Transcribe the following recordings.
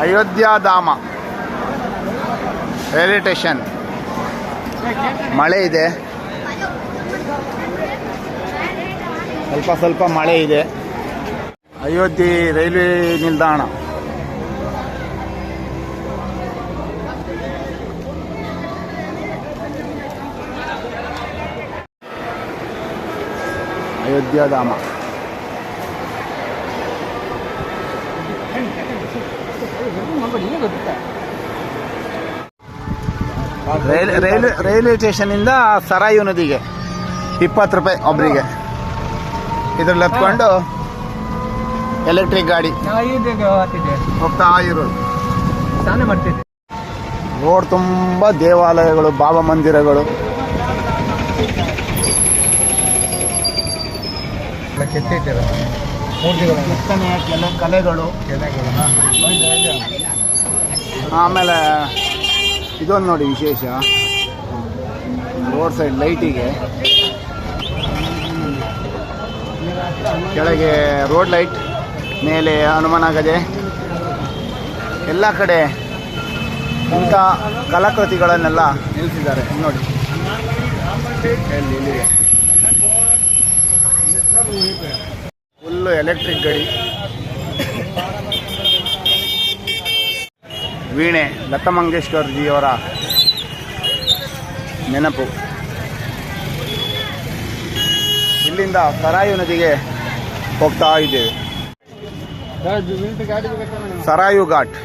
ಅಯೋಧ್ಯಾಧಾಮ railway station ಮಳೆ ಇದೆ. ಸ್ವಲ್ಪ ಸ್ವಲ್ಪ ಮಳೆ ಇದೆ. ಅಯೋಧ್ಯೆ ರೈಲ್ವೆ ನಿಲ್ದಾಣ. ಅಯೋಧ್ಯಾಧಾಮ ರೈಲ್ ರೈಲ್ವೆ ರೈಲ್ವೆ ಸ್ಟೇಷನಿಂದ ಸರಾಯು ನದಿಗೆ ಇಪ್ಪತ್ತು ರೂಪಾಯಿ ಒಬ್ಬರಿಗೆ ಇದ್ರಲ್ಲಿ ಹತ್ಕೊಂಡು ಎಲೆಕ್ಟ್ರಿಕ್ ಗಾಡಿ. ಹೋಗ್ತಾ ಇರೋದು ಸ್ನಾನ ಮಾಡ್ತಿದ್ದೆ. ರೋಡ್ ತುಂಬ ದೇವಾಲಯಗಳು ಬಾಬಾ ಮಂದಿರಗಳು. ಕೆತ್ತಿದ್ದೇವೆ. ಕೆತ್ತನೆಯ ಕೆಲ ಕಲೆಗಳು. ಕೆಲೆಗಳು ಆಮೇಲೆ ಇದೊಂದು ನೋಡಿ ವಿಶೇಷ. ರೋಡ್ ಸೈಡ್ ಲೈಟಿಗೆ. ಕೆಳಗೆ ರೋಡ್ ಲೈಟ್ ಮೇಲೆ ಹನುಮಾನ ಗದೆ ಎಲ್ಲ ಕಡೆ ಇಂಥ ಕಲಾಕೃತಿಗಳನ್ನೆಲ್ಲ ನಿಲ್ಲಿಸಿದ್ದಾರೆ ನೋಡಿ. ಎಲ್ಲಿ ಫುಲ್ಲು ಎಲೆಕ್ಟ್ರಿಕ್ ಗಡಿ. ವೀಣೆ ಲತಾ ಮಂಗೇಶ್ಕರ್ ಜಿಯವರ ನೆನಪು. ಇಲ್ಲಿಂದ ಸರಾಯು ನದಿಗೆ ಹೋಗ್ತಾ ಇದ್ದೇವೆ. ಸರಾಯು ಘಾಟ್.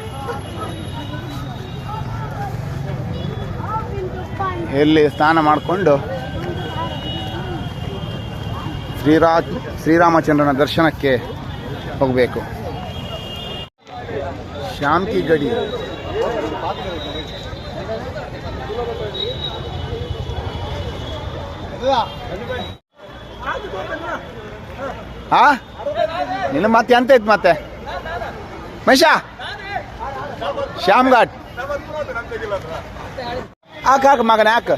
ಎಲ್ಲಿ ಸ್ನಾನ ಮಾಡಿಕೊಂಡು ಶ್ರೀರಾಜ್, ಶ್ರೀರಾಮಚಂದ್ರನ ದರ್ಶನಕ್ಕೆ ಹೋಗಬೇಕು. ಶಾಂತಿ ಗಡಿ. ಆ? ನಿನ್ನ ಮತ್ತೆ ಎಂತ ಇತ್ತು ಮತ್ತೆ? ಮಹಿಷ? ಶ್ಯಾಮ್ ಘಾಟ್ ಹಾಕ ಹಾಕ ಮಗನ ಹಾಕ್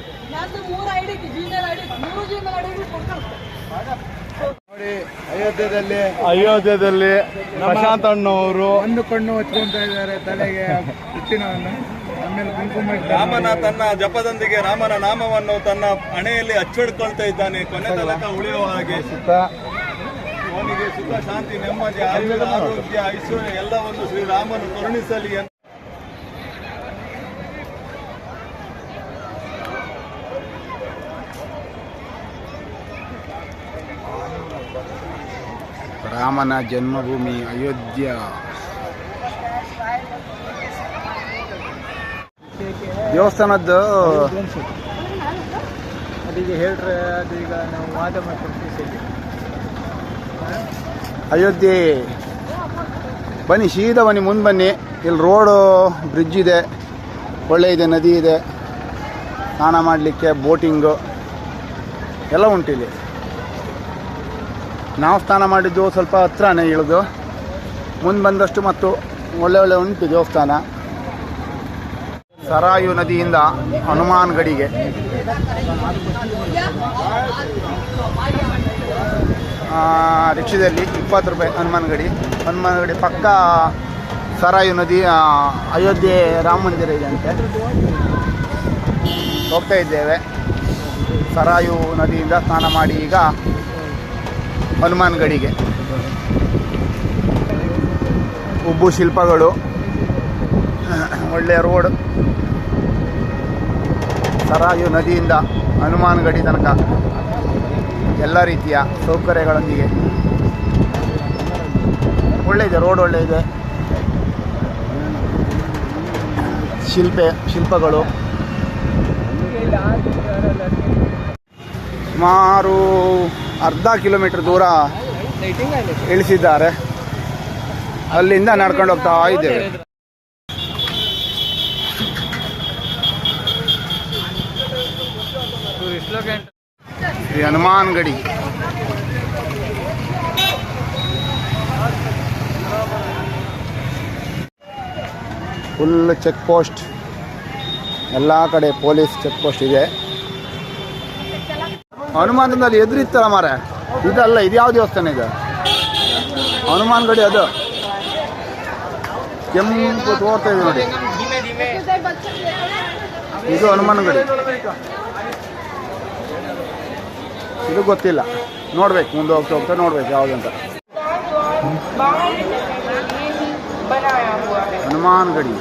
ಅಯೋಧ್ಯದಲ್ಲಿ ಅಯೋಧ್ಯದಲ್ಲಿ ಪ್ರಶಾಂತ್ ಅಣ್ಣವರು ಒಂದು ಕಣ್ಣು ಹಚ್ಕೊಂತ ಇದ್ದಾರೆ ತಲೆಗೆ ಹುಟ್ಟಿನವನ್ನು. ಆಮೇಲೆ ಕುಂಕುಮ ಇಟ್ಟಿದ್ದಾರೆ. ರಾಮನ ತನ್ನ ಜಪದೊಂದಿಗೆ ರಾಮನ ನಾಮವನ್ನು ತನ್ನ ಹಣೆಯಲ್ಲಿ ಅಚ್ಚಿಡ್ಕೊಳ್ತಾ ಇದ್ದಾನೆ. ಕೊನೆ ತನಕ ಉಳಿಯುವ ಹಾಗೆ. ಅವನಿಗೆ ಸುಖ ಶಾಂತಿ ನೆಮ್ಮದಿ ಆಯುಧ ಆರೋಗ್ಯ ಐಶ್ವರ್ಯ ಎಲ್ಲವನ್ನು ಶ್ರೀರಾಮನು ಕರುಣಿಸಲಿ ರಾಮನ ಜನ್ಮಭೂಮಿ ಅಯೋಧ್ಯ. ದೇವಸ್ಥಾನದ್ದು ಅದೀಗ ಹೇಳ್ರೆ ಅದು ಈಗ ನಾವು ವಾದ ಮಾಡ್ತೀವಿ ಅಯೋಧ್ಯೆ. ಬನ್ನಿ, ಸೀದಾ ಬನ್ನಿ, ಮುಂದೆ ಬನ್ನಿ. ಇಲ್ಲಿ ರೋಡು ಬ್ರಿಡ್ಜ್ ಇದೆ. ಒಳ್ಳೆ ಇದೆ, ನದಿ ಇದೆ. ಸ್ನಾನ ಮಾಡಲಿಕ್ಕೆ ಬೋಟಿಂಗು ಎಲ್ಲ ಉಂಟು ಇಲ್ಲಿ ನಾವು ಸ್ನಾನ ಮಾಡಿದ್ದು ಸ್ವಲ್ಪ ಹತ್ರನೇ ಇಳಿದು ಮುಂದೆ ಬಂದಷ್ಟು ಮತ್ತು ಒಳ್ಳೆ ಒಳ್ಳೆ ಉಂಟು ದೇವಸ್ಥಾನ. ಸರಾಯು ನದಿಯಿಂದ ಹನುಮಾನ್ ಗಡಿಗೆ. ರಿಕ್ಷಾದಲ್ಲಿ ಇಪ್ಪತ್ತು ರೂಪಾಯಿ ಹನುಮಾನ್ ಗಡಿ. ಹನುಮಾನ್ ಗಡಿ ಪಕ್ಕ ಸರಾಯು ನದಿ ಅಯೋಧ್ಯೆ ರಾಮ ಮಂದಿರ ಇದೆ ಅಂತೆ. ಹೋಗ್ತಾ ಇದ್ದೇವೆ. ಸರಾಯು ನದಿಯಿಂದ ಸ್ನಾನ ಮಾಡಿ ಈಗ ಹನುಮಾನ್ ಗಡಿಗೆ ಉಬ್ಬು ಶಿಲ್ಪಗಳು. ಒಳ್ಳೆಯ ರೋಡ್. ಸರಾಯು ನದಿಯಿಂದ ಹನುಮಾನ್ ಗಡಿ ತನಕ ಎಲ್ಲ ರೀತಿಯ ಸೌಕರ್ಯಗಳೊಂದಿಗೆ. ಒಳ್ಳೆಯದೆ, ರೋಡ್ ಒಳ್ಳೆಯದೆ. ಶಿಲ್ಪೆ, ಶಿಲ್ಪಗಳು. ಸುಮಾರು ಅರ್ಧ ಕಿಲೋಮೀಟರ್ ದೂರ ಇಳಿಸಿದ್ದಾರೆ. ಅಲ್ಲಿಂದ ನಡ್ಕೊಂಡು ಹೋಗ್ತಾ ಇದ್ದೇವೆ. ಹನುಮಾನ್ ಗಡಿ. ಫುಲ್ ಚೆಕ್ ಪೋಸ್ಟ್ ಎಲ್ಲ ಕಡೆ ಪೊಲೀಸ್ ಚೆಕ್ ಪೋಸ್ಟ್ ಇದೆ. ಹನುಮಾನದಲ್ಲಿ ಎದುರಿತ್ತಲ್ಲ ಮಾರ ಇದಲ್ಲ, ಇದು ಯಾವ ದೇವಸ್ಥಾನ ಇದು? ಹನುಮಾನ್ ಗಡಿ ಅದು. ಕೆಂಪು ತೋರ್ತಾ ಇದೆ ನೋಡಿ. ಇದು ಹನುಮಾನ್ ಗಡಿ. ಇದು ಗೊತ್ತಿಲ್ಲ. ನೋಡ್ಬೇಕು, ಮುಂದೆ ಹೋಗ್ತಾ ಹೋಗ್ತಾ ನೋಡ್ಬೇಕು ಯಾವ್ದಂತ ಹನುಮಾನ್ ಗಡಿ.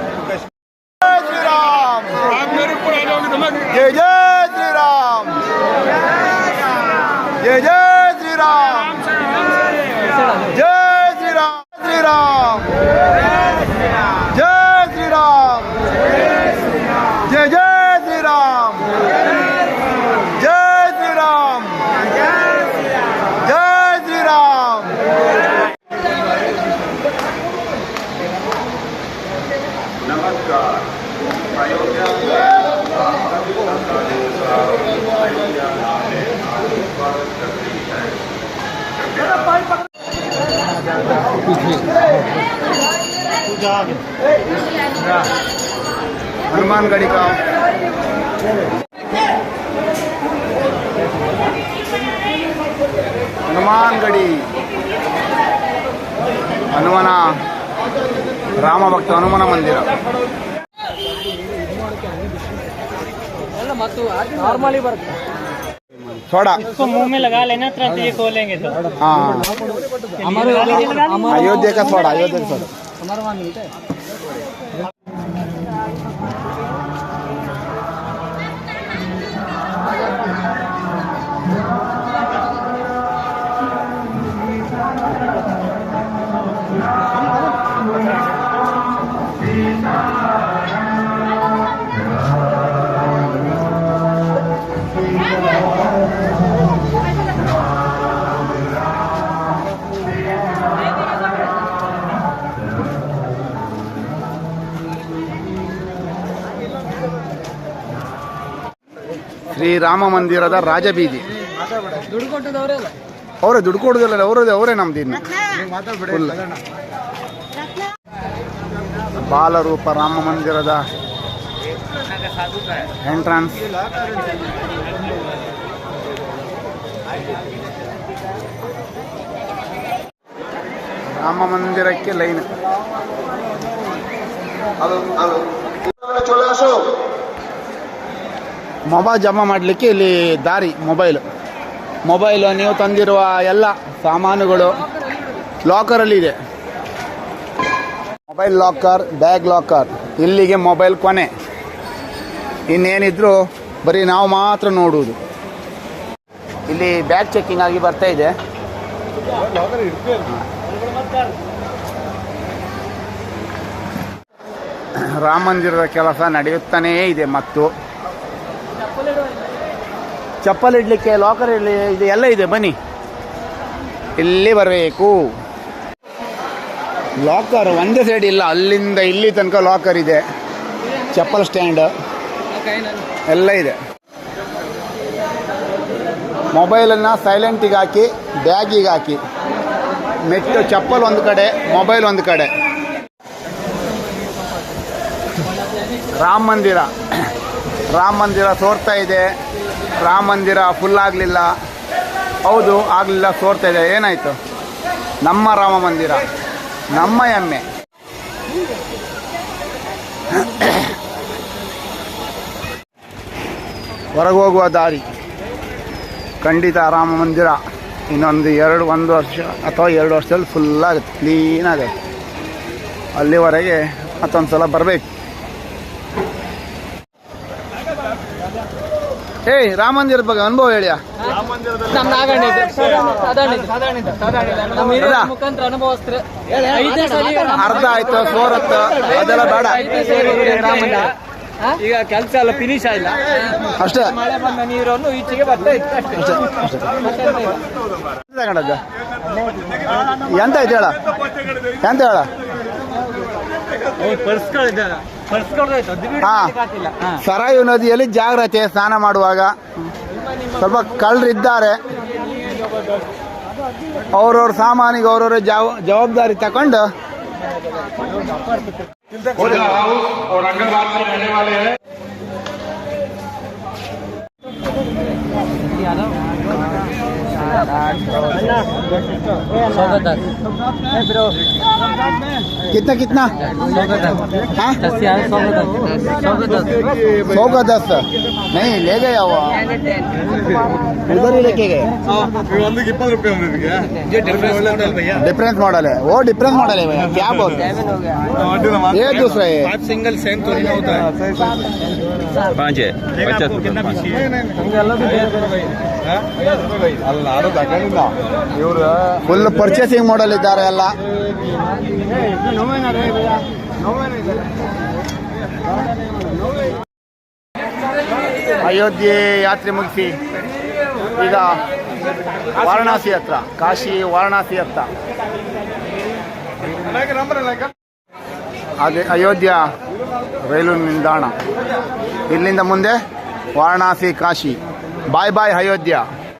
जय हनुमानगढ़ी का। हनुमानगढ़ी। हनुमाना। ಹನುಮನ ರಾಮಭಕ್ತ ಹನುಮನ ಮಂದಿರ ನಾರ್ಮಲಿ ಬರುತ್ತೆ ಸೋಡಾ उसको मुंह में लगा लेना तुरंत ये खोलेंगे तो हाँ अयोध्या का सोडा अयोध्या का सोडा ಶ್ರೀರಾಮ ಮಂದಿರದ ರಾಜಬೀದಿ ದುಡ್ಡು ಮಂದಿರದ ರಾಜಬೀದಿ ಅವರೇ ದುಡ್ಡು ಕೊಡೋದಿಲ್ಲ ಅವರದೇ ಅವರೇ ನಮ್ದು ಇನ್ನು. ಫುಲ್. ಬಾಲರೂಪ ರಾಮ ಮಂದಿರದ ಎಂಟ್ರನ್ಸ್ ರಾಮ ಮಂದಿರಕ್ಕೆ ಲೈನ್. ಮೊಬೈಲ್ ಜಮಾ ಮಾಡಲಿಕ್ಕೆ ಇಲ್ಲಿ ದಾರಿ, ಮೊಬೈಲ್. ಮೊಬೈಲ್ ನೀವು ತಂದಿರುವ ಎಲ್ಲ ಸಾಮಾನುಗಳು ಲಾಕರಲ್ಲಿ ಇದೆ. ಮೊಬೈಲ್ ಲಾಕರ್, ಬ್ಯಾಗ್ ಲಾಕರ್, ಇಲ್ಲಿಗೆ ಮೊಬೈಲ್ ಕೊನೆ. ಇನ್ನೇನಿದ್ರು ಬರೀ ನಾವು ಮಾತ್ರ ನೋಡುವುದು. ಇಲ್ಲಿ ಬ್ಯಾಗ್ ಚೆಕ್ಕಿಂಗ್ ಆಗಿ ಬರ್ತಾ ಇದೆ. ರಾಮ ಮಂದಿರದ ಕೆಲಸ ನಡೆಯುತ್ತಾನೇ ಇದೆ ಮತ್ತು ಚಪ್ಪಲ್ ಇಡ್ಲಿಕ್ಕೆ ಲಾಕರ್ ಇಡ್ಲಿ, ಇದು ಎಲ್ಲ ಇದೆ, ಬನ್ನಿ. ಇಲ್ಲಿ ಬರಬೇಕು. ಲಾಕರ್ ಒಂದೇ ಸೈಡ್ ಇಲ್ಲ, ಅಲ್ಲಿಂದ ಇಲ್ಲಿ ತನಕ ಲಾಕರ್ ಇದೆ. ಚಪ್ಪಲ್ ಸ್ಟ್ಯಾಂಡ್ ಎಲ್ಲ ಇದೆ. ಮೊಬೈಲನ್ನು ಸೈಲೆಂಟಿಗೆ ಹಾಕಿ ಬ್ಯಾಗಿಗೆ ಹಾಕಿ. ಮೆಟ್ಟು ಚಪ್ಪಲ್ ಒಂದು ಕಡೆ ಮೊಬೈಲ್ ಒಂದು ಕಡೆ. ರಾಮ ಮಂದಿರ. ರಾಮ ಮಂದಿರ ತೋರ್ತಾ ಇದೆ. ರಾಮ ಮಂದಿರ ಫುಲ್ ಆಗಲಿಲ್ಲ. ಹೌದು, ಆಗಲಿಲ್ಲ ತೋರ್ತಾ ಇದೆ. ಏನಾಯಿತು? ನಮ್ಮ ರಾಮ ಮಂದಿರ, ನಮ್ಮ ಹೆಮ್ಮೆ ಹೊರಗೆ ಹೋಗುವ ದಾರಿ. ಖಂಡಿತ ರಾಮ ಮಂದಿರ ಇನ್ನೊಂದು ಎರಡು, ಒಂದು ವರ್ಷ ಅಥವಾ ಎರಡು ವರ್ಷದಲ್ಲಿ ಫುಲ್ ಆಗುತ್ತೆ ಕ್ಲೀನ್ ಆಗುತ್ತೆ. ಅಲ್ಲಿವರೆಗೆ ಮತ್ತೊಂದು ಸಲ ಬರಬೇಕು. ಏಯ್ ರಾಮ ಮಂದಿರದ ಬಗ್ಗೆ ಅನುಭವ ಹೇಳಿಯಾ ನಾಗಣ್ಣ ಇದೆ. ಸಾಧಾರಣ ಇದೆ. ಸಾಧಾರಣ ಇದೆ. ಸಾಧಾರಣ ಇದೆ. ನಮ್ಮ ಹಿರಿಯರ ಹೌದಾ? ಮುಖಾಂತರ ಅನುಭವಸ್ತ್ರೆ ಐದನೇ ಸಲ ಅರ್ಧ ಆಯ್ತು ಸೋರತ್ತು ಅದೆಲ್ಲ ಬೇಡ. ಐದನೇ ಸಲ? ಈಗ ಕೆಲಸ ಎಲ್ಲ ಫಿನಿಶ್ ಆಗಿಲ್ಲ ಅಷ್ಟೇ. ಮಳೆ ಬಂದ ನೀರನ್ನು ಈಚೆಗೆ ಬರ್ತಾ ಇತ್ತು. ಅಷ್ಟೇ. ತಗೊಂಡದ್ದು? ಎಂತ ಆಯ್ತು ಹೇಳ? ಎಂತ ಹೇಳ? ಹಾ. ಸರಾಯು ನದಿಯಲ್ಲಿ ಜಾಗ್ರತೆ ಸ್ನಾನ ಮಾಡುವಾಗ ಸ್ವಲ್ಪ ಕಳ್ಳರಿದ್ದಾರೆ ಅವ್ರವ್ರ ಸಾಮಾನಿಗೆ ಅವ್ರವ್ರ ಜವಾಬ್ ಜವಾಬ್ದಾರಿ ತಕೊಂಡು कितना कितना? हाँ? सौ का दस। नहीं ले गया वो। उधर ही लेके गए। डिफरेंस मॉडल है। वो डिफरेंस मॉडल है भैया। क्या बोलते ये दूसरा है। सिंगल सेम तो नहीं होता है पाँच है पचास ಅಲ್ಲ ನಾನು ತಗೊಂಡಿಲ್ಲ. ಇವರು ಫುಲ್ ಪರ್ಚೇಸಿಂಗ್ ಮಾಡಲ್ ಇದ್ದಾರೆ ಎಲ್ಲ. ಅಯೋಧ್ಯೆ ಯಾತ್ರೆ ಮುಗಿಸಿ ಈಗ ವಾರಣಾಸಿ ಹತ್ರ ಕಾಶಿ ವಾರಣಾಸಿ ಹತ್ರ. ಅದೇ ಅಯೋಧ್ಯ ರೈಲು ನಿಲ್ದಾಣ. ಇಲ್ಲಿಂದ ಮುಂದೆ Varanasi Kashi. Bye bye Ayodhya.